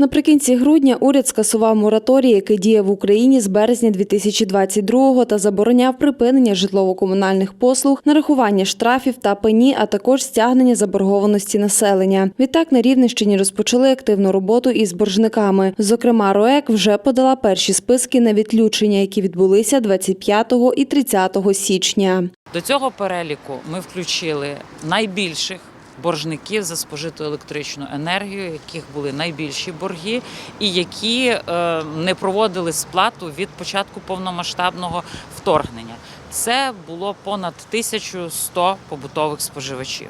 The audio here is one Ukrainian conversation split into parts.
Наприкінці грудня уряд скасував мораторій, який діє в Україні з березня 2022-го та забороняв припинення житлово-комунальних послуг, нарахування штрафів та пені, а також стягнення заборгованості населення. Відтак на Рівненщині розпочали активну роботу із боржниками. Зокрема, РОЕК вже подала перші списки на відключення, які відбулися 25 і 30 січня. До цього переліку ми включили найбільших боржників за спожиту електричну енергію, яких були найбільші борги, і які е, не проводили сплату від початку повномасштабного вторгнення. Це було понад 1100 побутових споживачів.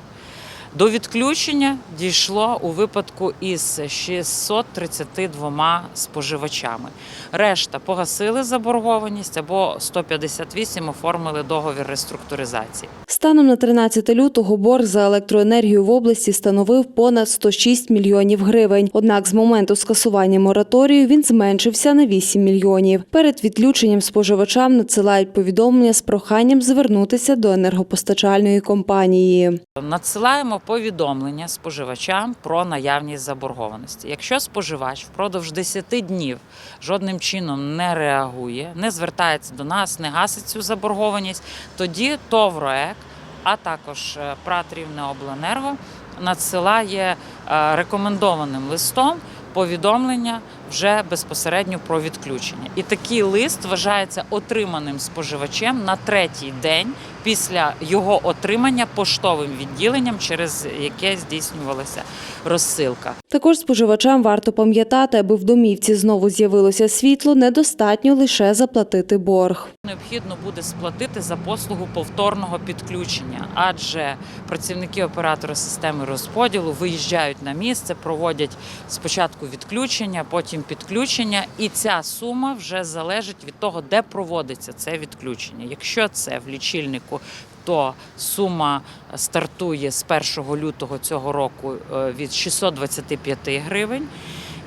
До відключення дійшло у випадку із 632 споживачами. Решта погасили заборгованість або 158 оформили договір реструктуризації. Станом на 13 лютого борг за електроенергію в області становив понад 106 мільйонів гривень. Однак з моменту скасування мораторію він зменшився на 8 мільйонів. Перед відключенням споживачам надсилають повідомлення з проханням звернутися до енергопостачальної компанії. Надсилаємо повідомлення споживачам про наявність заборгованості. Якщо споживач впродовж 10 днів жодним чином не реагує, не звертається до нас, не гасить цю заборгованість, тоді ТОВРОЕК, а також е, ПРАТ «Рівнеобленерго» надсилає е, рекомендованим листом повідомлення вже безпосередньо про відключення. І такий лист вважається отриманим споживачем на третій день після його отримання поштовим відділенням, через яке здійснювалася розсилка. Також споживачам варто пам'ятати, аби в домівці знову з'явилося світло, недостатньо лише заплатити борг. Необхідно буде сплатити за послугу повторного підключення, адже працівники оператора системи розподілу виїжджають на місце, проводять спочатку відключення, потім підключення, і ця сума вже залежить від того, де проводиться це відключення. Якщо це в лічильнику, то сума стартує з 1 лютого цього року е, від 625 гривень.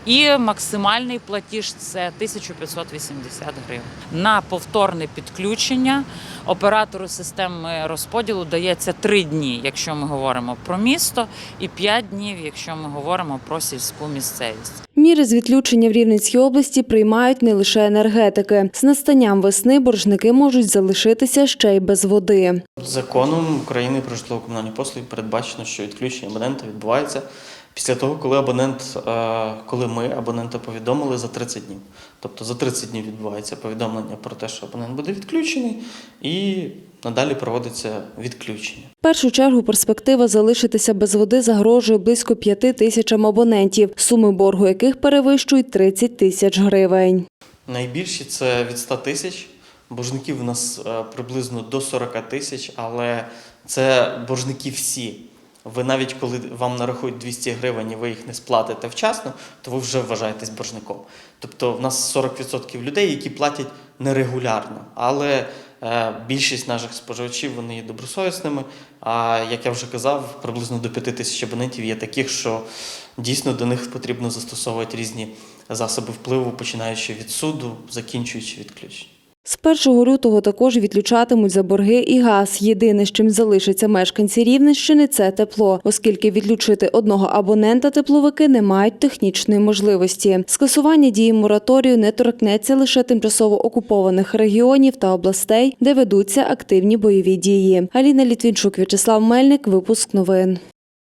І максимальний платіж це 1580 гривень. На повторне підключення оператору системи розподілу дається 3 дні, якщо ми говоримо про місто, і 5 днів, якщо ми говоримо про сільську місцевість. Міри з відключення в Рівненській області приймають не лише енергетики. З настанням весни боржники можуть залишитися ще й без води. Законом України про житлово-комунальні послуги передбачено, що відключення абонента відбувається після того, коли абонент, е, коли ми абонента повідомили за 30 днів. Тобто за 30 днів відбувається повідомлення про те, що абонент буде відключений, і надалі проводиться відключення. В першу чергу перспектива залишитися без води загрожує близько п'яти тисячам абонентів, суми боргу яких перевищують 30 тисяч гривень. Найбільші це від 100 тисяч. Боржників у нас е, приблизно до 40 тисяч, але це боржники всі. Ви навіть коли вам нарахують 200 гривень і ви їх не сплатите вчасно, то ви вже вважаєтесь боржником. Тобто в нас 40% людей, які платять нерегулярно, але е, більшість наших споживачів вони є добросовісними. А як я вже казав, приблизно до 5 тисяч абонентів є таких, що дійсно до них потрібно застосовувати різні засоби впливу, починаючи від суду, закінчуючи відключення. З 1 лютого також відключатимуть за борги і газ. Єдине, з чим залишаться мешканці Рівненщини, це тепло, оскільки відключити одного абонента тепловики не мають технічної можливості. Скасування дії мораторію не торкнеться лише тимчасово окупованих регіонів та областей, де ведуться активні бойові дії. Аліна Літвінчук, В'ячеслав Мельник, випуск новин.